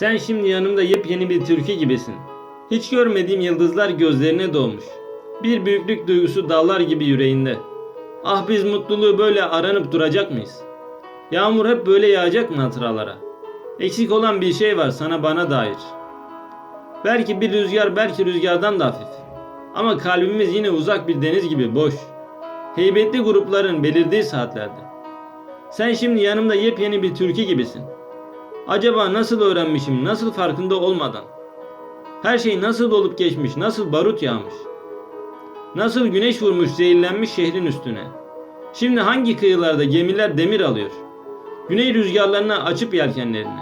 Sen şimdi yanımda yepyeni bir türkü gibisin. Hiç görmediğim yıldızlar gözlerine doğmuş. Bir büyüklük duygusu dağlar gibi yüreğinde. Ah biz mutluluğu böyle aranıp duracak mıyız? Yağmur hep böyle yağacak mı hatıralara? Eksik olan bir şey var sana bana dair. Belki bir rüzgar belki rüzgardan da hafif. Ama kalbimiz yine uzak bir deniz gibi boş. Heybetli grupların belirdiği saatlerde. Sen şimdi yanımda yepyeni bir türkü gibisin. Acaba nasıl öğrenmişim, nasıl farkında olmadan? Her şey nasıl olup geçmiş, nasıl barut yağmış? Nasıl güneş vurmuş, zehirlenmiş şehrin üstüne? Şimdi hangi kıyılarda gemiler demir alıyor? Güney rüzgarlarına açıp yelkenlerini.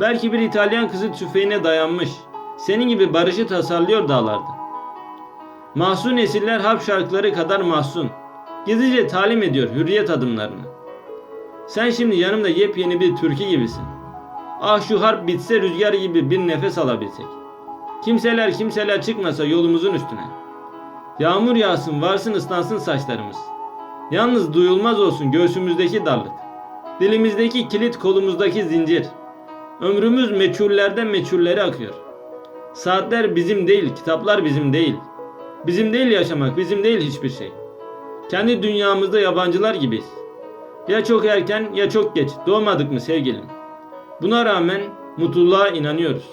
Belki bir İtalyan kızı tüfeğine dayanmış. Senin gibi barışı tasarlıyor dağlarda. Mahzun esirler harp şarkıları kadar mahzun. Gizlice talim ediyor hürriyet adımlarını. Sen şimdi yanımda yepyeni bir türkü gibisin. Ah şu harp bitse rüzgar gibi bir nefes alabilsek. Kimseler kimseler çıkmasa yolumuzun üstüne. Yağmur yağsın varsın ıslansın saçlarımız. Yalnız duyulmaz olsun göğsümüzdeki darlık. Dilimizdeki kilit kolumuzdaki zincir. Ömrümüz meçhullerden meçhullere akıyor. Saatler bizim değil, kitaplar bizim değil. Bizim değil yaşamak, bizim değil hiçbir şey. Kendi dünyamızda yabancılar gibiyiz. Ya çok erken ya çok geç doğmadık mı sevgilim? Buna rağmen mutluluğa inanıyoruz.